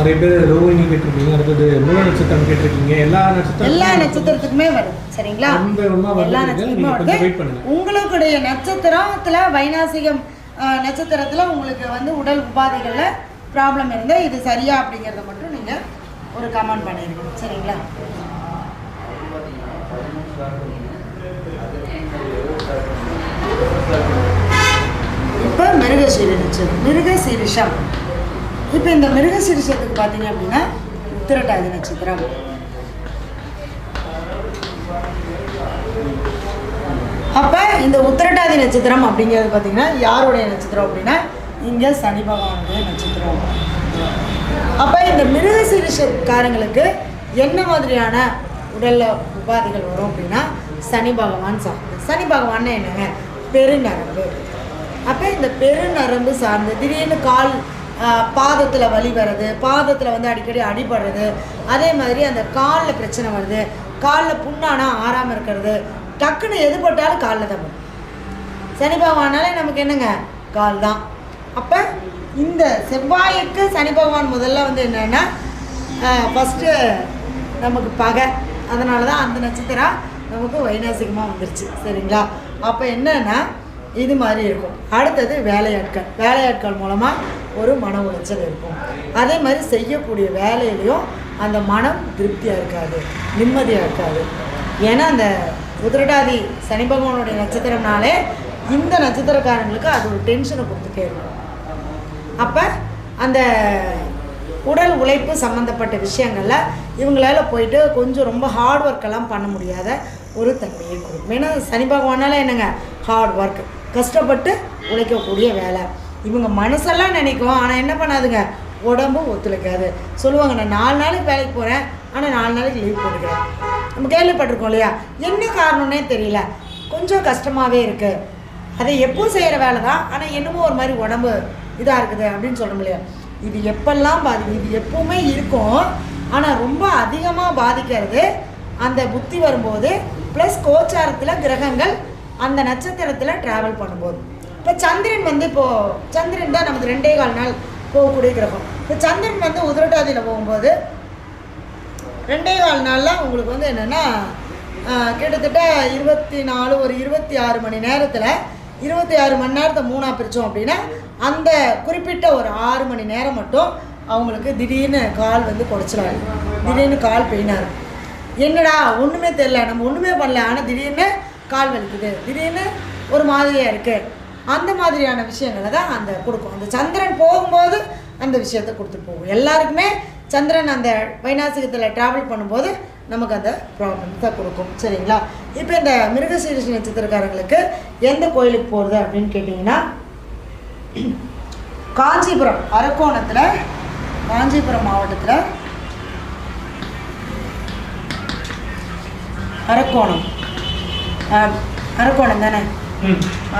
நிறைய பேர் ரோஹிணி கேட்டிருக்கீங்க அடுத்தது மூல நட்சத்திரம் கேட்டிருக்கீங்க எல்லா நட்சத்திரம் எல்லா நட்சத்திரத்துக்குமே வருது சரிங்களா. எல்லா நட்சத்திரமும் வருது. உங்களுடைய நட்சத்திரத்துல வைநாசிகம் அஹ், நட்சத்திரத்துல உங்களுக்கு வந்து உடல் உபாதைகள்ல ப்ராப்ளம் இருந்தா இது சரியா அப்படிங்கறத மட்டும் நீங்க ஒரு கமெண்ட் பண்ணிருக்கணும் சரிங்களா இப்போ மிருகசீர நட்சத்திரம் மிருகசீரிஷம் இப்போ இந்த மிருக மிருகசீரிஷத்துக்கு பார்த்தீங்க அப்படின்னா உத்திரட்டாதி நட்சத்திரம். அப்போ இந்த உத்திரட்டாதி நட்சத்திரம் அப்படிங்கிறது பார்த்தீங்கன்னா யாருடைய நட்சத்திரம் அப்படின்னா இங்கே சனி பகவானுடைய நட்சத்திரம். அப்போ இந்த மிருக சிகிச்சைக்காரங்களுக்கு என்ன மாதிரியான உடல்ல உபாதைகள் வரும் அப்படின்னா சனி பகவான் சார்ந்து. சனி பகவான் என்னங்க? பெருநரம்பு. அப்போ இந்த பெருநரம்பு சார்ந்து திடீர்னு கால் பாதத்தில் வலி வர்றது பாதத்தில் வந்து அடிக்கடி அடிபடுறது அதே மாதிரி அந்த காலில் பிரச்சனை வருது. காலில் புண்ணானா ஆறாமல் இருக்கிறது. டக்குன்னு எது போட்டாலும் காலில் தான் சனி பகவானாலே நமக்கு என்னங்க? கால் தான். அப்போ இந்த செவ்வாய்க்கு சனி பகவான் முதல்ல வந்து என்னென்னா ஃபஸ்ட்டு நமக்கு பகை. அதனால தான் அந்த நட்சத்திரம் நமக்கு வைநாசிகமாக வந்துருச்சு. சரிங்களா? அப்போ என்னென்னா இது மாதிரி இருக்கும். அடுத்தது வேலையாட்கள். வேலையாட்கள் மூலமாக ஒரு மன உளைச்சல் இருக்கும். அதே மாதிரி செய்யக்கூடிய வேலையிலையும் அந்த மனம் திருப்தியாக இருக்காது நிம்மதியாக இருக்காது. ஏன்னா அந்த உதிரடாதி சனி பகவானுடைய நட்சத்திரம்னாலே இந்த நட்சத்திரக்காரங்களுக்கு அது ஒரு டென்ஷனை கொடுத்துட்டே இருக்கும். அப்போ அந்த உடல் உழைப்பு சம்மந்தப்பட்ட விஷயங்களில் இவங்களால போயிட்டு கொஞ்சம் ரொம்ப ஹார்ட் ஒர்க்கெல்லாம் பண்ண முடியாத ஒரு தன்மையை கொடுக்கும். ஏன்னா சனி பகவானால என்னங்க? ஹார்ட் ஒர்க் கஷ்டப்பட்டு உழைக்கக்கூடிய வேலை. இவங்க மனசெல்லாம் நினைக்கும். ஆனால் என்ன பண்ணாதுங்க? உடம்பு ஒத்துழைக்காது. சொல்லுவாங்க நான் நாலு நாளைக்கு வேலைக்கு போகிறேன் ஆனால் நாலு நாளைக்கு லீவ் போட்டுக்கிறேன். நம்ம கேள்விப்பட்டிருக்கோம் இல்லையா? என்ன காரணம்னே தெரியல. கொஞ்சம் கஷ்டமாகவே இருக்குது அதை எப்போ செய்கிற வேலை தான் ஆனால் என்னமோ ஒரு மாதிரி உடம்பு இதாக இருக்குது அப்படின்னு சொல்ல முடியாது இது எப்பெல்லாம் பாதிக்கும் இது எப்பவுமே இருக்கும். ஆனால் ரொம்ப அதிகமாக பாதிக்கிறது அந்த புத்தி வரும்போது ப்ளஸ் கோச்சாரத்தில் கிரகங்கள் அந்த நட்சத்திரத்தில் ட்ராவல் பண்ணும்போது. இப்போ சந்திரன் வந்து இப்போது சந்திரன் தான் நமக்கு ரெண்டே கால் நாள் போகக்கூடிய கிரகம். இப்போ சந்திரன் வந்து உதிரட்டாதியில் போகும்போது ரெண்டே கால் நாளில் உங்களுக்கு வந்து என்னென்னா கிட்டத்தட்ட இருபத்தி நாலு ஒரு இருபத்தி ஆறு மணி நேரத்தில் இருபத்தி ஆறு மணி நேரத்தை மூணாக பிரித்தோம் அப்படின்னா அந்த குறிப்பிட்ட ஒரு ஆறு மணி நேரம் மட்டும் அவங்களுக்கு திடீர்னு கால் வந்து குடைச்சிடாது திடீர்னு கால் பெயினாக இருக்கும் என்னடா ஒன்றுமே தெரில நம்ம ஒன்றுமே பண்ணல. ஆனால் திடீர்னு கால் வலிக்குது. திடீர்னு ஒரு மாதிரியாக இருக்குது அந்த மாதிரியான விஷயங்களை தான் அந்த கொடுக்கும். அந்த சந்திரன் போகும்போது அந்த விஷயத்தை கொடுத்துட்டு போகும். எல்லாருக்குமே சந்திரன் அந்த வைநாசிகத்தில் ட்ராவல் பண்ணும்போது நமக்கு அந்த ப்ராப்ளம்ஸ் தான் கொடுக்கும். சரிங்களா? இப்போ இந்த மிருகசீரிஷ நட்சத்திரக்காரங்களுக்கு எந்த கோயிலுக்கு போகிறது அப்படின்னு கேட்டிங்கன்னா காஞ்சிபுரம் அரக்கோணத்தில் காஞ்சிபுரம் மாவட்டத்தில் அரக்கோணம். அரக்கோணம் தானே?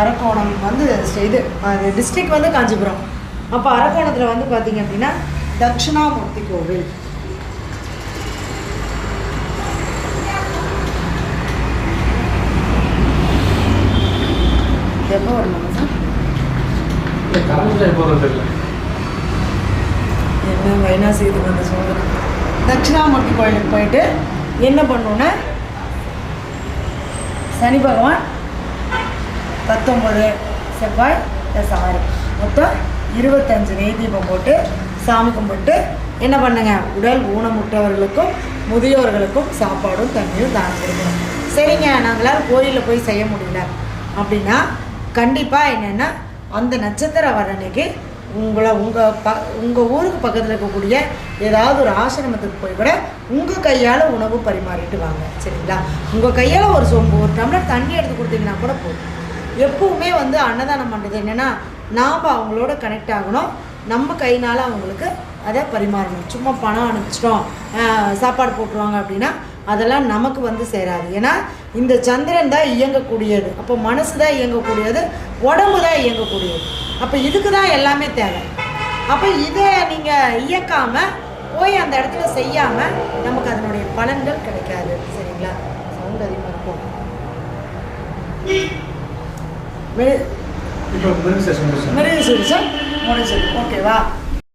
அரக்கோணம் வந்து இது டிஸ்ட்ரிக்ட் வந்து காஞ்சிபுரம். அப்போ அரக்கோணத்தில் வந்து பார்த்தீங்க அப்படின்னா தட்சிணாமூர்த்தி கோவில். எப்போ வரணும் என்ன இது வந்து சொல்கிறேன் தட்சிணாமூர்த்தி கோயிலுக்கு போயிட்டு என்ன பண்ணோன்னா சனி பகவான் பத்தொம்பது செவ்வாய் ப்ளஸ் ஆறு மொத்தம் இருபத்தஞ்சு நெய் தீபம் போட்டு சாமி கும்பிட்டு என்ன பண்ணுங்க? உடல் ஊனமுற்றவர்களுக்கும் முதியோர்களுக்கும் சாப்பாடும் தண்ணியும் தானம் கொடுக்கணும். சரிங்க நாங்களால் கோயிலில் போய் செய்ய முடியல. அப்படின்னா கண்டிப்பாக என்னென்னா அந்த நட்சத்திர வர அன்னைக்கு உங்களை உங்கள் ப உங்கள் ஊருக்கு பக்கத்தில் இருக்கக்கூடிய ஏதாவது ஒரு ஆசிரமத்துக்கு போய் கூட உங்கள் கையால் உணவு பரிமாறிட்டு வாங்க சரிங்களா? உங்கள் கையால் ஒரு சொம்பு ஒரு டம்ளர் தண்ணி எடுத்து கொடுத்தீங்கன்னா கூட போதும். எப்பவுமே வந்து அன்னதானம் பண்ணுறது என்னென்னா நாம் அவங்களோட கனெக்ட் ஆகணும். நம்ம கையினால் அவங்களுக்கு அதை பரிமாறணும். சும்மா பணம் அனுப்பிச்சிட்டோம் சாப்பாடு போட்டுருவாங்க அப்படின்னா அதெல்லாம் நமக்கு வந்து சேராது. ஏன்னா இந்த சந்திரன் தான் இயங்கக்கூடியது. அப்போ மனசு தான் இயங்கக்கூடியது. உடம்பு தான் இயங்கக்கூடியது. அப்போ இதுக்கு தான் எல்லாமே தேவை. அப்போ இதை நீங்கள் இயக்காமல் போய் அந்த இடத்துல செய்யாமல் நமக்கு அதனுடைய பலன்கள் கிடைக்காது. சரிங்களா? சவுண்ட் அதிகமாக இருக்கும். மெ- இப்போ மிருக செஷன் முடிச்சோம் மிருகசீரிஷம் முடிஞ்சது ஓகேவா?